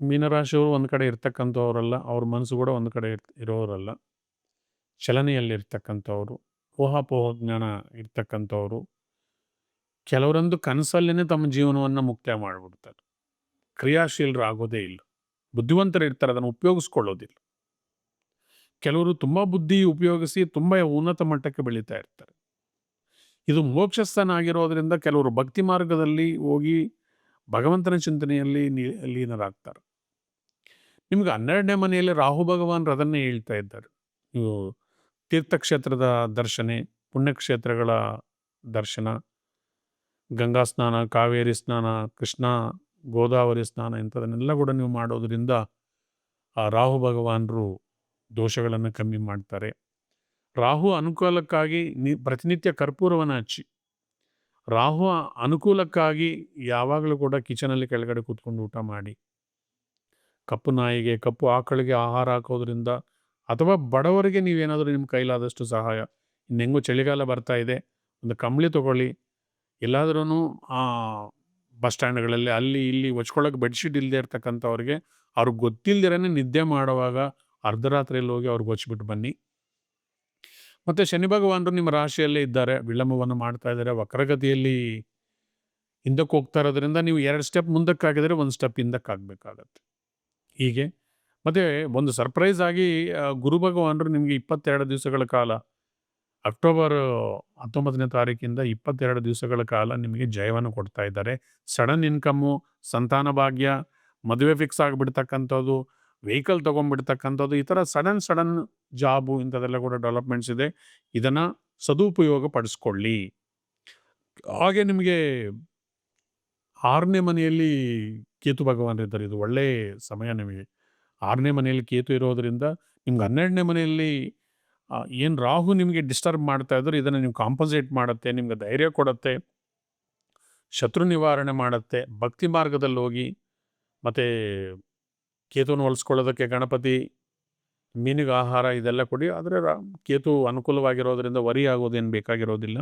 ಮೀನರಾಶಿಯವರು ಒಂದು ಕಡೆ ಇರ್ತಕ್ಕಂಥವರಲ್ಲ, ಅವ್ರ ಮನಸ್ಸು ಕೂಡ ಒಂದು ಕಡೆ ಇರ್ ಇರೋರಲ್ಲ. ಚಲನೆಯಲ್ಲಿರ್ತಕ್ಕಂಥವ್ರು, ಊಹಾಪೋಹ ಜ್ಞಾನ ಇರ್ತಕ್ಕಂಥವ್ರು, ಕೆಲವರೊಂದು ಕನಸಲ್ಲೇ ತಮ್ಮ ಜೀವನವನ್ನು ಮುಕ್ತಾಯ ಮಾಡಿಬಿಡ್ತಾರೆ. ಕ್ರಿಯಾಶೀಲರು ಆಗೋದೇ ಇಲ್ಲ. ಬುದ್ಧಿವಂತರು ಇರ್ತಾರೆ ಅದನ್ನು ಉಪಯೋಗಿಸ್ಕೊಳ್ಳೋದಿಲ್ಲ. ಕೆಲವರು ತುಂಬ ಬುದ್ಧಿ ಉಪಯೋಗಿಸಿ ತುಂಬ ಉನ್ನತ ಮಟ್ಟಕ್ಕೆ ಬೆಳೀತಾ ಇರ್ತಾರೆ. ಇದು ಮೋಕ್ಷಸ್ಥಾನ ಆಗಿರೋದ್ರಿಂದ ಕೆಲವರು ಭಕ್ತಿ ಮಾರ್ಗದಲ್ಲಿ ಹೋಗಿ ಭಗವಂತನ ಚಿಂತನೆಯಲ್ಲಿ ಲೀನರಾಗ್ತಾರೆ. ನಿಮ್ಗೆ ಹನ್ನೆರಡನೇ ಮನೆಯಲ್ಲಿ ರಾಹು ಭಗವಾನ್ ಅದನ್ನೇ ಹೇಳ್ತಾ ಇದ್ದಾರೆ. ನೀವು ತೀರ್ಥಕ್ಷೇತ್ರದ ದರ್ಶನೆ, ಪುಣ್ಯಕ್ಷೇತ್ರಗಳ ದರ್ಶನ, ಗಂಗಾ ಸ್ನಾನ, ಕಾವೇರಿ ಸ್ನಾನ, ಕೃಷ್ಣ, ಗೋದಾವರಿ ಸ್ನಾನ ಇಂಥದನ್ನೆಲ್ಲ ಕೂಡ ನೀವು ಮಾಡೋದರಿಂದ ಆ ರಾಹು ಭಗವಾನರು ದೋಷಗಳನ್ನು ಕಮ್ಮಿ ಮಾಡ್ತಾರೆ. ರಾಹು ಅನುಕೂಲಕ್ಕಾಗಿ ನಿ ಪ್ರತಿನಿತ್ಯ ಕರ್ಪೂರವನ್ನು ಹಚ್ಚಿ. ರಾಹು ಅನುಕೂಲಕ್ಕಾಗಿ ಯಾವಾಗಲೂ ಕೂಡ ಕಿಚನಲ್ಲಿ ಕೆಳಗಡೆ ಕೂತ್ಕೊಂಡು ಊಟ ಮಾಡಿ. ಕಪ್ಪು ನಾಯಿಗೆ, ಕಪ್ಪು ಆಕಳಿಗೆ ಆಹಾರ ಹಾಕೋದ್ರಿಂದ ಅಥವಾ ಬಡವರಿಗೆ ನೀವೇನಾದರೂ ನಿಮ್ಮ ಕೈಲಾದಷ್ಟು ಸಹಾಯ. ಇನ್ನೆಂಗೂ ಚಳಿಗಾಲ ಬರ್ತಾ ಇದೆ. ಒಂದು ಕಂಬಳಿ ತಗೊಳ್ಳಿ. ಎಲ್ಲಾದ್ರೂ ಬಸ್ ಸ್ಟ್ಯಾಂಡ್ಗಳಲ್ಲಿ ಅಲ್ಲಿ ಇಲ್ಲಿ ಒಚ್ಕೊಳ್ಳೋಕೆ ಬೆಡ್ಶೀಟ್ ಇಲ್ಲದೆ ಇರ್ತಕ್ಕಂಥವ್ರಿಗೆ ಅವ್ರಿಗೆ ಗೊತ್ತಿಲ್ಲದಿರೇ ನಿದ್ದೆ ಮಾಡುವಾಗ ಅರ್ಧರಾತ್ರಿಯಲ್ಲಿ ಹೋಗಿ ಅವ್ರಿಗೆ ಹೊಚ್ಬಿಟ್ಟು ಬನ್ನಿ. ಮತ್ತು ಶನಿ ಭಗವಾನರು ನಿಮ್ಮ ರಾಶಿಯಲ್ಲೇ ಇದ್ದಾರೆ. ವಿಳಂಬವನ್ನು ಮಾಡ್ತಾ ಇದ್ದಾರೆ. ವಕ್ರಗತಿಯಲ್ಲಿ ಹಿಂದಕ್ಕೆ ಹೋಗ್ತಾ ಇರೋದ್ರಿಂದ ನೀವು ಎರಡು ಸ್ಟೆಪ್ ಮುಂದಕ್ಕಾಗಿದ್ರೆ ಒಂದು ಸ್ಟೆಪ್ ಹಿಂದಕ್ಕಾಗಬೇಕಾಗತ್ತೆ. ಹೀಗೆ. ಮತ್ತು ಒಂದು ಸರ್ಪ್ರೈಸ್ ಆಗಿ ಗುರು ಭಗವಾನರು ನಿಮಗೆ ಇಪ್ಪತ್ತೆರಡು ದಿವಸಗಳ ಕಾಲ, ಅಕ್ಟೋಬರ್ ಹತ್ತೊಂಬತ್ತನೇ ತಾರೀಕಿಂದ ಇಪ್ಪತ್ತೆರಡು ದಿವಸಗಳ ಕಾಲ ನಿಮಗೆ ಜಯವನ್ನು ಕೊಡ್ತಾ ಇದ್ದಾರೆ. ಸಡನ್ ಇನ್ಕಮ್ಮು ಸಂತಾನ ಭಾಗ್ಯ, ಮದುವೆ ಫಿಕ್ಸ್ ಆಗಿಬಿಡ್ತಕ್ಕಂಥದ್ದು ವೆಹಿಕಲ್ ತೊಗೊಂಡ್ಬಿಡ್ತಕ್ಕಂಥದ್ದು, ಈ ಥರ ಸಡನ್ ಸಡನ್ ಜಾಬು ಇಂಥದ್ದೆಲ್ಲ ಕೂಡ ಡೆವಲಪ್ಮೆಂಟ್ಸ್ ಇದೆ. ಇದನ್ನು ಸದುಪಯೋಗ ಪಡಿಸ್ಕೊಳ್ಳಿ. ಹಾಗೆ ನಿಮಗೆ ಆರನೇ ಮನೆಯಲ್ಲಿ ಕೇತು ಭಗವಾನ್ ಇದ್ದಾರೆ. ಇದು ಒಳ್ಳೆ ಸಮಯ ನಿಮಗೆ. ಆರನೇ ಮನೆಯಲ್ಲಿ ಕೇತು ಇರೋದ್ರಿಂದ ನಿಮ್ಗೆ ಹನ್ನೆರಡನೇ ಮನೆಯಲ್ಲಿ ಏನು ರಾಹು ನಿಮಗೆ ಡಿಸ್ಟರ್ಬ್ ಮಾಡ್ತಾ ಇದ್ರು ಇದನ್ನು ನೀವು ಕಾಂಪನ್ಸೇಟ್ ಮಾಡುತ್ತೆ, ನಿಮ್ಗೆ ಧೈರ್ಯ ಕೊಡುತ್ತೆ, ಶತ್ರು ನಿವಾರಣೆ ಮಾಡುತ್ತೆ, ಭಕ್ತಿ ಮಾರ್ಗದಲ್ಲಿ ಹೋಗಿ ಮತ್ತು ಕೇತುವನ್ನು ಹೊಲಿಸ್ಕೊಳ್ಳೋದಕ್ಕೆ ಗಣಪತಿ ಮೀನಿಗೆ ಆಹಾರ ಇದೆಲ್ಲ ಕೊಡಿ. ಆದರೆ ಕೇತು ಅನುಕೂಲವಾಗಿರೋದ್ರಿಂದ ವರಿ ಆಗೋದೇನು ಬೇಕಾಗಿರೋದಿಲ್ಲ.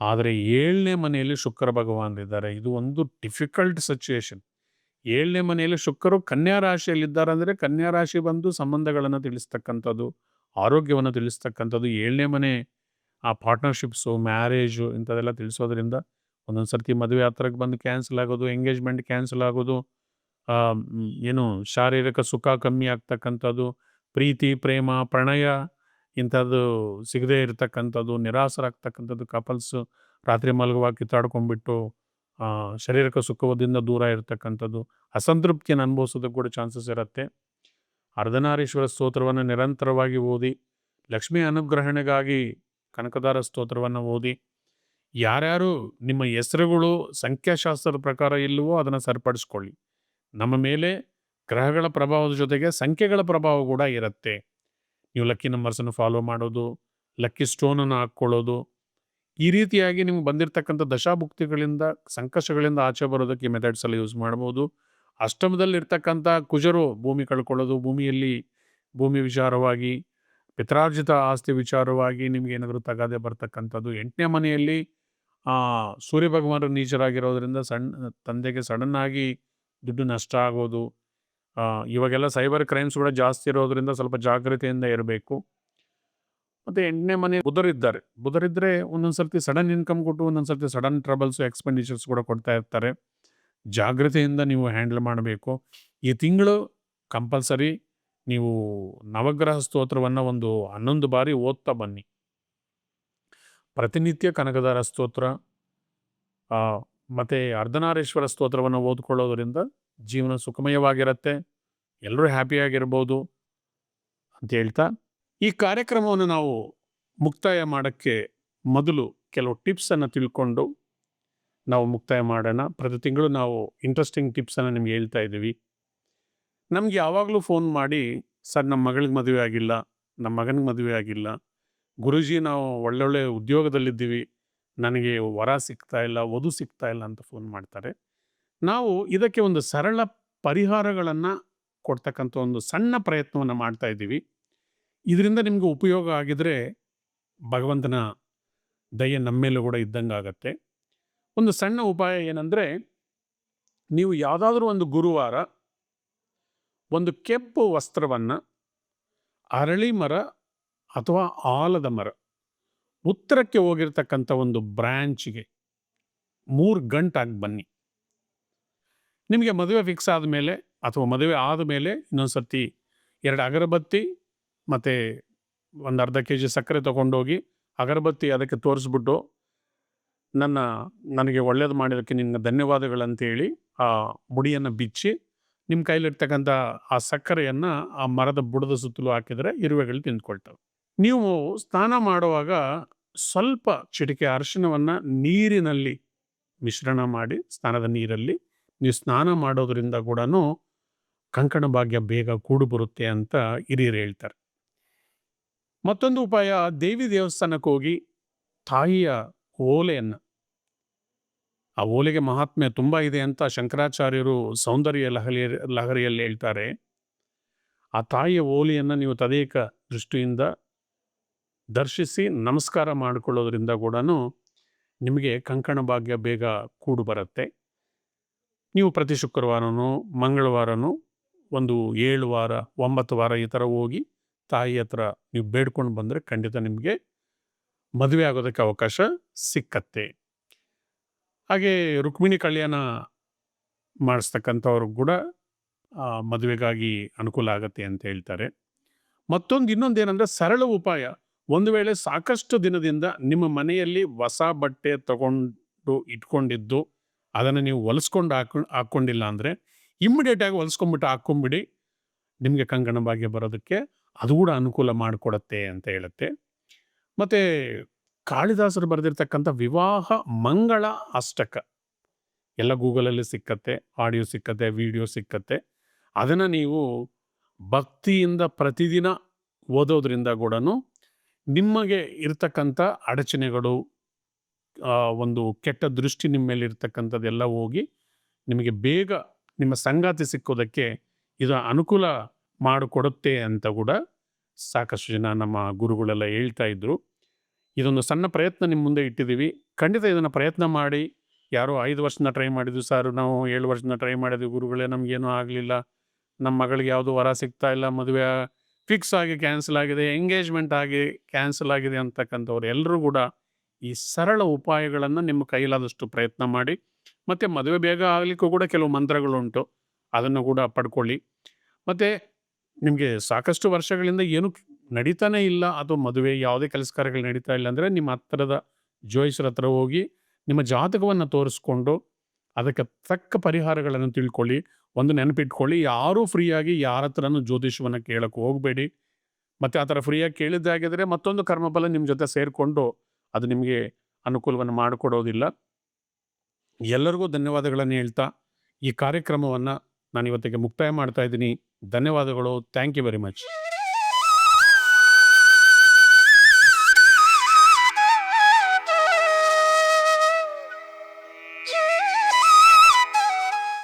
ಆದರೆ ಏಳನೇ ಮನೆಯಲ್ಲಿ ಶುಕ್ರ ಭಗವಾನ್ ಇದ್ದಾರೆ. ಇದು ಒಂದು ಡಿಫಿಕಲ್ಟ್ ಸಿಚುವೇಶನ್ ಏಳನೇ ಮನೆಯಲ್ಲಿ ಶುಕ್ರರು ಕನ್ಯಾ ರಾಶಿಯಲ್ಲಿದ್ದಾರೆ ಅಂದರೆ ಕನ್ಯಾ ರಾಶಿ ಬಂದು ಸಂಬಂಧಗಳನ್ನು ತಿಳಿಸ್ತಕ್ಕಂಥದ್ದು, ಆರೋಗ್ಯವನ್ನು ತಿಳಿಸ್ತಕ್ಕಂಥದ್ದು, ಏಳನೇ ಮನೆ, ಆ ಪಾರ್ಟ್ನರ್ಶಿಪ್ಸು ಮ್ಯಾರೇಜು ಇಂಥದೆಲ್ಲ ತಿಳಿಸೋದ್ರಿಂದ ಒಂದೊಂದು ಸರ್ತಿ ಮದುವೆ ಹತ್ರಕ್ಕೆ ಬಂದು ಕ್ಯಾನ್ಸಲ್ ಆಗೋದು ಎಂಗೇಜ್ಮೆಂಟ್ ಕ್ಯಾನ್ಸಲ್ ಆಗೋದು ಏನು ಶಾರೀರಿಕ ಸುಖ ಕಮ್ಮಿ ಆಗ್ತಕ್ಕಂಥದ್ದು, ಪ್ರೀತಿ, ಪ್ರೇಮ, ಪ್ರಣಯ ಇಂಥದ್ದು ಸಿಗದೇ ಇರತಕ್ಕಂಥದ್ದು, ನಿರಾಸರಾಗ್ತಕ್ಕಂಥದ್ದು ಕಪಲ್ಸ್ ರಾತ್ರಿ ಮಲಗುವಾಗ ಕಿತ್ತಾಡ್ಕೊಂಡ್ಬಿಟ್ಟು ಶರೀರಕ್ಕೆ ಶಾರೀರಿಕ ಸುಖದಿಂದ ದೂರ ಇರತಕ್ಕಂಥದ್ದು, ಅಸಂತೃಪ್ತಿಯನ್ನು ಅನುಭವಿಸೋದಕ್ಕೆ ಕೂಡ ಚಾನ್ಸಸ್ ಇರುತ್ತೆ. ಅರ್ಧನಾರೀಶ್ವರ ಸ್ತೋತ್ರವನ್ನು ನಿರಂತರವಾಗಿ ಓದಿ, ಲಕ್ಷ್ಮೀ ಅನುಗ್ರಹಣೆಗಾಗಿ ಕನಕದಾರ ಸ್ತೋತ್ರವನ್ನು ಓದಿ, ಯಾರ್ಯಾರು ನಿಮ್ಮ ಹೆಸರುಗಳು ಸಂಖ್ಯಾಶಾಸ್ತ್ರದ ಪ್ರಕಾರ ಇಲ್ಲವೋ ಅದನ್ನು ಸರಿಪಡಿಸ್ಕೊಳ್ಳಿ. ನಮ್ಮ ಮೇಲೆ ಗ್ರಹಗಳ ಪ್ರಭಾವದ ಜೊತೆಗೆ ಸಂಖ್ಯೆಗಳ ಪ್ರಭಾವ ಕೂಡ ಇರುತ್ತೆ. ನೀವು ಲಕ್ಕಿ ನಂಬರ್ಸನ್ನು ಫಾಲೋ ಮಾಡೋದು, ಲಕ್ಕಿ ಸ್ಟೋನನ್ನು ಹಾಕ್ಕೊಳ್ಳೋದು, ಈ ರೀತಿಯಾಗಿ ನಿಮ್ಗೆ ಬಂದಿರತಕ್ಕಂಥ ದಶಾಭುಕ್ತಿಗಳಿಂದ ಸಂಕಷ್ಟಗಳಿಂದ ಆಚೆ ಬರೋದಕ್ಕೆ ಮೆಥಡ್ಸ್ ಎಲ್ಲ ಯೂಸ್ ಮಾಡ್ಬೋದು ಅಷ್ಟಮದಲ್ಲಿ ಇರ್ತಕ್ಕಂಥ ಕುಜರು ಭೂಮಿ ಕಳ್ಕೊಳ್ಳೋದು, ಭೂಮಿಯಲ್ಲಿ ಭೂಮಿ ವಿಚಾರವಾಗಿ, ಪಿತ್ರಾರ್ಜಿತ ಆಸ್ತಿ ವಿಚಾರವಾಗಿ ನಿಮ್ಗೆ ಏನಾದರೂ ತಗಾದೆ ಬರ್ತಕ್ಕಂಥದ್ದು. ಎಂಟನೇ ಮನೆಯಲ್ಲಿ ಸೂರ್ಯ ಭಗವಾನರು ನೀಚರಾಗಿರೋದ್ರಿಂದ ಸಣ್ಣ ತಂದೆಗೆ ಸಡನ್ನಾಗಿ ದುಡ್ಡು ನಷ್ಟ ಆಗೋದು ಇವಾಗೆಲ್ಲ ಸೈಬರ್ ಕ್ರೈಮ್ಸ್ ಕೂಡ ಜಾಸ್ತಿ ಇರೋದ್ರಿಂದ ಸ್ವಲ್ಪ ಜಾಗ್ರತೆಯಿಂದ ಇರಬೇಕು. ಮತ್ತು ಎಂಟನೇ ಮನೆ ಬುಧರಿದ್ದಾರೆ ಬುಧರಿದ್ದರೆ ಒಂದೊಂದು ಸರ್ತಿ ಸಡನ್ ಇನ್ಕಮ್ ಕೊಟ್ಟು ಒಂದೊಂದು ಸರ್ತಿ ಸಡನ್ ಟ್ರಬಲ್ಸು ಎಕ್ಸ್ಪೆಂಡಿಚರ್ಸ್ ಕೂಡ ಕೊಡ್ತಾ ಇರ್ತಾರೆ. ಜಾಗ್ರತೆಯಿಂದ ನೀವು ಹ್ಯಾಂಡಲ್ ಮಾಡಬೇಕು. ಈ ತಿಂಗಳು ಕಂಪಲ್ಸರಿ ನೀವು ನವಗ್ರಹ ಸ್ತೋತ್ರವನ್ನು ಒಂದು ಹನ್ನೊಂದು ಬಾರಿ ಓದ್ತಾ ಬನ್ನಿ. ಪ್ರತಿನಿತ್ಯ ಕನಕದಾರ ಸ್ತೋತ್ರ ಮತ್ತು ಅರ್ಧನಾರೀಶ್ವರ ಸ್ತೋತ್ರವನ್ನು ಓದ್ಕೊಳ್ಳೋದ್ರಿಂದ ಜೀವನ ಸುಖಮಯವಾಗಿರುತ್ತೆ. ಎಲ್ಲರೂ ಹ್ಯಾಪಿಯಾಗಿರ್ಬೋದು ಅಂತ ಹೇಳ್ತಾ, ಈ ಕಾರ್ಯಕ್ರಮವನ್ನು ನಾವು ಮುಕ್ತಾಯ ಮಾಡೋಕ್ಕೆ ಮೊದಲು ಕೆಲವು ಟಿಪ್ಸನ್ನು ತಿಳ್ಕೊಂಡು ನಾವು ಮುಕ್ತಾಯ ಮಾಡೋಣ. ಪ್ರತಿ ತಿಂಗಳು ನಾವು ಇಂಟ್ರೆಸ್ಟಿಂಗ್ ಟಿಪ್ಸನ್ನು ನಿಮ್ಗೆ ಹೇಳ್ತಾ ಇದ್ದೀವಿ. ನಮ್ಗೆ ಯಾವಾಗಲೂ ಫೋನ್ ಮಾಡಿ, ಸರ್ ನಮ್ಮ ಮಗಳಿಗೆ ಮದುವೆ ಆಗಿಲ್ಲ ನಮ್ಮ ಮಗನಿಗೆ ಮದುವೆ ಆಗಿಲ್ಲ, ಗುರುಜಿ ನಾವು ಒಳ್ಳೊಳ್ಳೆ ಉದ್ಯೋಗದಲ್ಲಿದ್ದೀವಿ, ನನಗೆ ವರ ಸಿಗ್ತಾ ಇಲ್ಲ, ವಧು ಸಿಗ್ತಾ ಇಲ್ಲ ಅಂತ ಫೋನ್ ಮಾಡ್ತಾರೆ. ನಾವು ಇದಕ್ಕೆ ಒಂದು ಸರಳ ಪರಿಹಾರಗಳನ್ನು ಕೊಡ್ತಕ್ಕಂಥ ಒಂದು ಸಣ್ಣ ಪ್ರಯತ್ನವನ್ನು ಮಾಡ್ತಾ ಇದ್ದೀವಿ. ಇದರಿಂದ ನಿಮಗೆ ಉಪಯೋಗ ಆಗಿದ್ರೆ ಭಗವಂತನ ದಯೆ ನಮ್ಮ ಮೇಲೂ ಕೂಡ ಇದ್ದಂಗೆ ಆಗತ್ತೆ. ಒಂದು ಸಣ್ಣ ಉಪಾಯ ಏನಂದರೆ ನೀವು ಯಾವುದಾದ್ರೂ ಒಂದು ಗುರುವಾರ ಒಂದು ಕೆಂಪು ವಸ್ತ್ರವನ್ನು ಅರಳಿ ಮರ ಅಥವಾ ಆಲದ ಮರ ಉತ್ತರಕ್ಕೆ ಹೋಗಿರ್ತಕ್ಕಂಥ ಒಂದು ಬ್ರ್ಯಾಂಚ್ಗೆ ಮೂರು ಗಂಟಾಗಿ ಬನ್ನಿ. ನಿಮಗೆ ಮದುವೆ ಫಿಕ್ಸ್ ಆದಮೇಲೆ ಅಥವಾ ಮದುವೆ ಆದಮೇಲೆ ಇನ್ನೊಂದು ಸರ್ತಿ ಎರಡು ಅಗರಬತ್ತಿ ಮತ್ತು ಒಂದು ಅರ್ಧ ಕೆ ಜಿ ಸಕ್ಕರೆ ತೊಗೊಂಡೋಗಿ ಅಗರಬತ್ತಿ ಅದಕ್ಕೆ ತೋರಿಸ್ಬಿಟ್ಟು ನನ್ನ, ನನಗೆ ಒಳ್ಳೇದು ಮಾಡಿದ್ದಕ್ಕೆ ನಿನ್ನ ಧನ್ಯವಾದಗಳಂತೇಳಿ ಆ ಮುಡಿಯನ್ನು ಬಿಚ್ಚಿ ನಿಮ್ಮ ಕೈಲಿರ್ತಕ್ಕಂಥ ಆ ಸಕ್ಕರೆಯನ್ನು ಆ ಮರದ ಬುಡದ ಸುತ್ತಲೂ ಹಾಕಿದರೆ ಇರುವೆಗಳು ತಿಂದ್ಕೊಳ್ತವೆ. ನೀವು ಸ್ನಾನ ಮಾಡುವಾಗ ಸ್ವಲ್ಪ ಚಿಟಿಕೆ ಅರಿಶಿನವನ್ನು ನೀರಿನಲ್ಲಿ ಮಿಶ್ರಣ ಮಾಡಿ, ಸ್ನಾನದ ನೀರಲ್ಲಿ ನೀವು ಸ್ನಾನ ಮಾಡೋದ್ರಿಂದ ಕೂಡ ಕಂಕಣ ಭಾಗ್ಯ ಬೇಗ ಕೂಡು ಬರುತ್ತೆ ಅಂತ ಹಿರಿಯರು ಹೇಳ್ತಾರೆ. ಮತ್ತೊಂದು ಉಪಾಯ, ದೇವಿ ದೇವಸ್ಥಾನಕ್ಕೆ ಹೋಗಿ ತಾಯಿಯ ಓಲೆಯನ್ನು, ಆ ಓಲೆಗೆ ಮಹಾತ್ಮೆ ತುಂಬ ಇದೆ ಅಂತ ಶಂಕರಾಚಾರ್ಯರು ಸೌಂದರ್ಯ ಲಹರಿಯ ಲಹರಿಯಲ್ಲಿ ಹೇಳ್ತಾರೆ. ಆ ತಾಯಿಯ ಓಲೆಯನ್ನು ನೀವು ತದೇಕ ದೃಷ್ಟಿಯಿಂದ ದರ್ಶಿಸಿ ನಮಸ್ಕಾರ ಮಾಡಿಕೊಳ್ಳೋದ್ರಿಂದ ಕೂಡ ನಿಮಗೆ ಕಂಕಣ ಭಾಗ್ಯ ಬೇಗ ಕೂಡು ಬರುತ್ತೆ ನೀವು ಪ್ರತಿ ಶುಕ್ರವಾರನೂ, ಮಂಗಳವಾರನೂ ಒಂದು ಏಳು ವಾರ, ಒಂಬತ್ತು ವಾರ ಈ ಥರ ಹೋಗಿ ತಾಯಿ ಹತ್ರ ನೀವು ಬೇಡ್ಕೊಂಡು ಬಂದರೆ ಖಂಡಿತ ನಿಮಗೆ ಮದುವೆ ಆಗೋದಕ್ಕೆ ಅವಕಾಶ ಸಿಕ್ಕತ್ತೆ. ಹಾಗೆ ರುಕ್ಮಿಣಿ ಕಲ್ಯಾಣ ಮಾಡಿಸ್ತಕ್ಕಂಥವ್ರು ಕೂಡ ಮದುವೆಗಾಗಿ ಅನುಕೂಲ ಆಗತ್ತೆ ಅಂತ ಹೇಳ್ತಾರೆ. ಮತ್ತೊಂದು ಇನ್ನೊಂದು ಏನಂದರೆ ಸರಳ ಉಪಾಯ. ಒಂದು ವೇಳೆ ಸಾಕಷ್ಟು ದಿನದಿಂದ ನಿಮ್ಮ ಮನೆಯಲ್ಲಿ ಹೊಸ ಬಟ್ಟೆ ತಗೊಂಡು ಇಟ್ಕೊಂಡಿದ್ದು ಅದನ್ನು ನೀವು ಹೊಲಿಸ್ಕೊಂಡು ಹಾಕೊಂಡು ಹಾಕ್ಕೊಂಡಿಲ್ಲ ಅಂದರೆ ಇಮ್ಮಿಡಿಯೇಟಾಗಿ ಹೊಲಿಸ್ಕೊಂಡ್ಬಿಟ್ಟು ಹಾಕ್ಕೊಂಬಿಡಿ. ನಿಮಗೆ ಕಂಕಣ ಭಾಗ್ಯ ಬರೋದಕ್ಕೆ ಅದು ಕೂಡ ಅನುಕೂಲ ಮಾಡಿಕೊಡತ್ತೆ ಅಂತ ಹೇಳುತ್ತೆ. ಮತ್ತು ಕಾಳಿದಾಸರು ಬರೆದಿರ್ತಕ್ಕಂಥ ವಿವಾಹ ಮಂಗಳ ಅಷ್ಟಕ ಎಲ್ಲ ಗೂಗಲಲ್ಲಿ ಸಿಕ್ಕತ್ತೆ, ಆಡಿಯೋ ಸಿಕ್ಕತ್ತೆ, ವಿಡಿಯೋ ಸಿಕ್ಕತ್ತೆ. ಅದನ್ನು ನೀವು ಭಕ್ತಿಯಿಂದ ಪ್ರತಿದಿನ ಓದೋದ್ರಿಂದ ಕೂಡ ನಿಮಗೆ ಇರ್ತಕ್ಕಂಥ ಅಡಚಣೆಗಳು ಒಂದು ಕೆಟ್ಟ ದೃಷ್ಟಿ ನಿಮ್ಮ ಮೇಲೆ ಇರ್ತಕ್ಕಂಥದ್ದೆಲ್ಲ ಹೋಗಿ ನಿಮಗೆ ಬೇಗ ನಿಮ್ಮ ಸಂಗಾತಿ ಸಿಕ್ಕೋದಕ್ಕೆ ಇದು ಅನುಕೂಲ ಮಾಡಿಕೊಡುತ್ತೆ ಅಂತ ಕೂಡ ಸಾಕಷ್ಟು ಜನ ನಮ್ಮ ಗುರುಗಳೆಲ್ಲ ಹೇಳ್ತಾ ಇದ್ರು. ಇದೊಂದು ಸಣ್ಣ ಪ್ರಯತ್ನ ನಿಮ್ಮ ಮುಂದೆ ಇಟ್ಟಿದ್ದೀವಿ. ಖಂಡಿತ ಇದನ್ನು ಪ್ರಯತ್ನ ಮಾಡಿ. ಯಾರೋ ಐದು ವರ್ಷನ ಟ್ರೈ ಮಾಡಿದ್ವಿ ಸರ್, ನಾವು ಏಳು ವರ್ಷನ ಟ್ರೈ ಮಾಡಿದ್ವಿ, ಗುರುಗಳೇ ನಮಗೇನೂ ಆಗಲಿಲ್ಲ. ನಮ್ಮ ಮಗಳಿಗೆ ಯಾವುದು ವರ ಸಿಗ್ತಾ ಇಲ್ಲ, ಮದುವೆ ಫಿಕ್ಸ್ ಆಗಿ ಕ್ಯಾನ್ಸಲ್ ಆಗಿದೆ ಎಂಗೇಜ್ಮೆಂಟ್ ಆಗಿ ಕ್ಯಾನ್ಸಲ್ ಆಗಿದೆ ಅಂತಕ್ಕಂಥವ್ರು ಎಲ್ಲರೂ ಕೂಡ ಈ ಸರಳ ಉಪಾಯಗಳನ್ನು ನಿಮ್ಮ ಕೈಲಾದಷ್ಟು ಪ್ರಯತ್ನ ಮಾಡಿ, ಮತ್ತು ಮದುವೆ ಬೇಗ ಆಗಲಿಕ್ಕೂ ಕೂಡ ಕೆಲವು ಮಂತ್ರಗಳುಂಟು. ಅದನ್ನು ಕೂಡ ಪಡ್ಕೊಳ್ಳಿ. ಮತ್ತು ನಿಮಗೆ ಸಾಕಷ್ಟು ವರ್ಷಗಳಿಂದ ಏನು ನಡೀತಾನೇ ಇಲ್ಲ ಅಥವಾ ಮದುವೆ ಯಾವುದೇ ಕೆಲಸ ಕಾರ್ಯಗಳು ನಡೀತಾ ಇಲ್ಲ ಅಂದರೆ ನಿಮ್ಮ ಹತ್ತಿರದ ಜೋಯಿಸರ ಹತ್ರ ಹೋಗಿ ನಿಮ್ಮ ಜಾತಕವನ್ನು ತೋರಿಸ್ಕೊಂಡು ಅದಕ್ಕೆ ತಕ್ಕ ಪರಿಹಾರಗಳನ್ನು ತಿಳ್ಕೊಳ್ಳಿ. ಒಂದು ನೆನಪಿಟ್ಕೊಳ್ಳಿ, ಯಾರೂ ಫ್ರೀಯಾಗಿ ಯಾರ ಹತ್ರನೂ ಜ್ಯೋತಿಷವನ್ನು ಕೇಳೋಕ್ಕೆ ಹೋಗಬೇಡಿ. ಮತ್ತು ಆ ಥರ ಫ್ರೀಯಾಗಿ ಕೇಳಿದ್ದಾಗಿದ್ದರೆ ಮತ್ತೊಂದು ಕರ್ಮಫಲ ನಿಮ್ಮ ಜೊತೆ ಸೇರಿಕೊಂಡು ಅದು ನಿಮಗೆ ಅನುಕೂಲವನ್ನು ಮಾಡಿಕೊಡೋದಿಲ್ಲ. ಎಲ್ಲರಿಗೂ ಧನ್ಯವಾದಗಳನ್ನು ಹೇಳ್ತಾ ಈ ಕಾರ್ಯಕ್ರಮವನ್ನು ನಾನು ಇವತ್ತಿಗೆ ಮುಕ್ತಾಯ ಮಾಡ್ತಾ ಇದ್ದೀನಿ. ಧನ್ಯವಾದಗಳು. Thank you very much